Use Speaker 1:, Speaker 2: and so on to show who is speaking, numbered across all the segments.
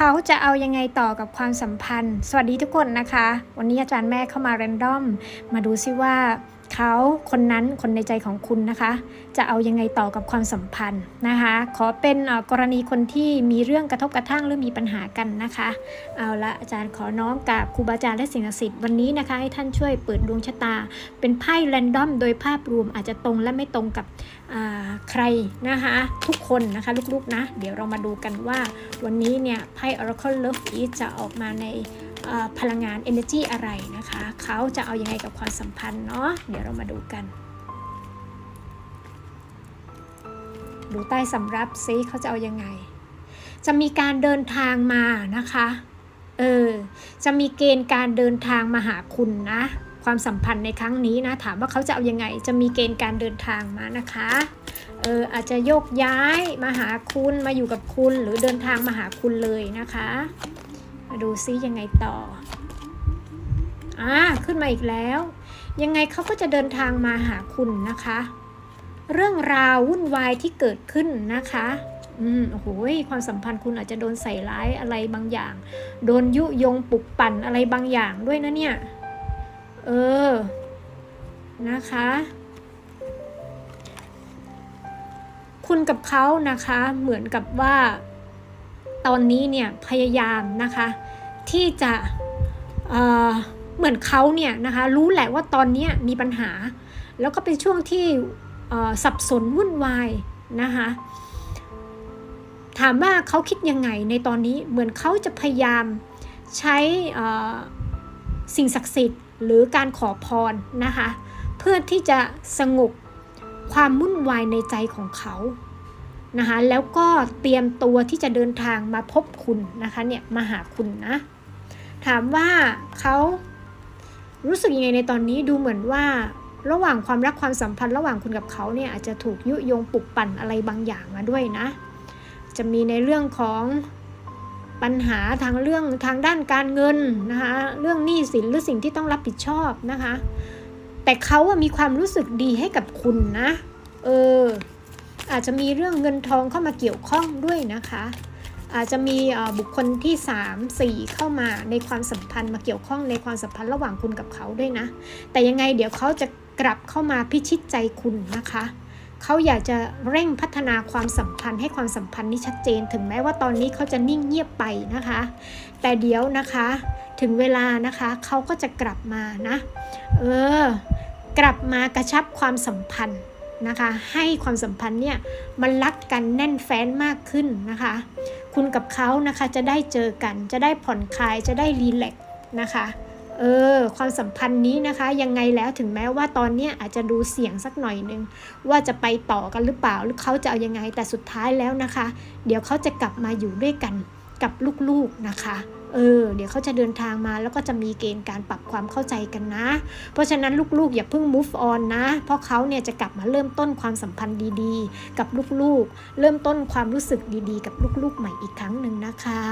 Speaker 1: เขาจะเอายังไงต่อกับความสัมพันธ์ สวัสดีทุกคนนะคะ วันนี้อาจารย์แม่เข้ามาเรนดอม มาดูซิว่า เขาคนนั้นคนในใจของคุณนะคะ จะเอายังไงต่อกับความสัมพันธ์นะคะ ขอเป็นกรณีคนที่มีเรื่องกระทบกระทั่งหรือมีปัญหากันนะคะ เอาละอาจารย์ขอน้อมกับครูบาอาจารย์และสิ่งศักดิ์สิทธิ์วันนี้นะคะ ให้ท่านช่วยเปิดดวงชะตา เป็นไพ่แรนดอมโดยภาพรวมอาจจะตรงและไม่ตรงกับใครนะคะ ทุกคนนะคะลูกๆนะ เดี๋ยวเรามาดูกันว่าวันนี้เนี่ยไพ่ Oracle Love Is จะออกมาใน พลังงาน Energy อะไรนะคะ เขาจะเอายังไงกับความสัมพันธ์เนาะเดี๋ยวเรามาดูกัน ดูใต้สำรับซิเขาจะเอายังไง จะมีการเดินทางมานะคะเออจะมีเกณฑ์การเดินทางมาหาคุณนะความสัมพันธ์ในครั้งนี้นะถามว่าเขาจะเอายังไง จะมีเกณฑ์การเดินทางมานะคะเอออาจจะโยกย้ายมาหาคุณมาอยู่กับคุณหรือเดินทางมาหาคุณเลยนะคะ มาดูซิยังไงต่อ อ่า ขึ้นมาอีกแล้ว ยังไงเขาก็จะเดินทางมาหาคุณนะคะ เรื่องราววุ่นวายที่เกิดขึ้นนะคะ อืม โอ้โห ความสัมพันธ์คุณอาจจะโดนใส่ร้ายอะไรบางอย่าง โดนยุยงปลุกปั่นอะไรบางอย่างด้วยนะเนี่ย เออ นะคะคุณกับเขานะคะเหมือนกับว่า ตอนนี้เนี่ยพยายามนะคะที่จะเเหมือนเขาเนี่ยนะคะรู้แหละว่าตอนนี้มีปัญหา แล้วก็เป็นช่วงที่สับสนวุ่นวายนะคะถามว่าเขาคิดยังไงในตอนนี้เหมือนเขาจะพยายามใช้สิ่งศักดิ์สิทธิ์ หรือการขอพรนะคะเพื่อที่จะสงบความวุ่นวายในใจของเขา นะคะแล้วก็เตรียมตัวที่จะเดินทางมาพบคุณนะคะเนี่ยมาหาคุณนะ ถามว่าเขารู้สึกยังไงในตอนนี้ดูเหมือนว่าระหว่างความรักความสัมพันธ์ระหว่างคุณกับเขาเนี่ยอาจจะถูกยุยงปลุกปั่นอะไรบางอย่างมาด้วยนะ จะมีในเรื่องของปัญหาทางเรื่องทางด้านการเงินนะคะเรื่องหนี้สินหรือสิ่งที่ต้องรับผิดชอบนะคะ แต่เขาอะมีความรู้สึกดีให้กับคุณนะ เออ อาจจะมีเรื่องเงินทองเข้ามาเกี่ยวข้องด้วยนะคะ อาจจะมีบุคคลที่ 3 4 เข้ามาในความสัมพันธ์มาเกี่ยวข้องในความสัมพันธ์ระหว่างคุณกับเขาด้วยนะ แต่ยังไงเดี๋ยวเขาจะกลับเข้ามาพิชิตใจคุณนะคะเขาอยากจะเร่งพัฒนาความสัมพันธ์ให้ความสัมพันธ์นี้ชัดเจน ถึงแม้ว่าตอนนี้เขาจะนิ่งเงียบไปนะคะ แต่เดี๋ยวนะคะ ถึงเวลานะคะเขาก็จะกลับมานะ เออ กลับมากระชับความสัมพันธ์ นะคะให้ความสัมพันธ์เนี่ยมันรักกันแน่นแฟ้นมากขึ้นนะคะ คุณกับเขานะคะจะได้เจอกัน จะได้ผ่อนคลายจะได้รีแลกนะคะเออความสัมพันธ์นี้นะคะ ยังไงแล้วถึงแม้ว่าตอนเนี้ยอาจจะดูเสี่ยงสักหน่อยนึง ว่าจะไปต่อกันหรือเปล่าหรือเขาจะเอายังไงแต่สุดท้ายแล้วนะคะ เดี๋ยวเขาจะกลับมาอยู่ด้วยกันกับลูกๆนะคะ เออเดี๋ยวเขาจะเดินทางมาแล้วก็จะมีเกณฑ์การปรับความเข้าใจกันนะ เพราะฉะนั้นลูกๆอย่าเพิ่ง move on นะ เพราะเขาเนี่ยจะกลับมาเริ่มต้นความสัมพันธ์ดีๆ กับลูกๆ เริ่มต้นความรู้สึกดีๆ กับลูกๆ ใหม่อีกครั้งหนึ่งนะคะ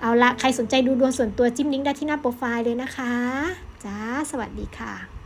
Speaker 1: เอาละใครสนใจดูดวงส่วนตัวจิ้มลิงก์ได้ที่หน้าโปรไฟล์เลยนะคะจ้าสวัสดีค่ะ